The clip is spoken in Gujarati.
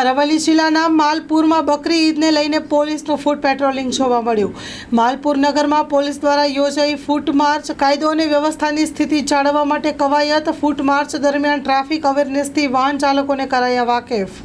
અરવલ્લી જિલ્લાના માલપુરમાં બકરી ઈદને લઈને પોલીસનું ફૂટ પેટ્રોલિંગ જોવા મળ્યું. માલપુર નગરમાં પોલીસ દ્વારા યોજાઈ ફૂટ માર્ચ કાયદો અને વ્યવસ્થાની સ્થિતિ જાળવવા માટે કવાયત ફૂટ માર્ચ દરમિયાન ટ્રાફિક અવેરનેસથી વાહન ચાલકોને કરાયા વાકેફ.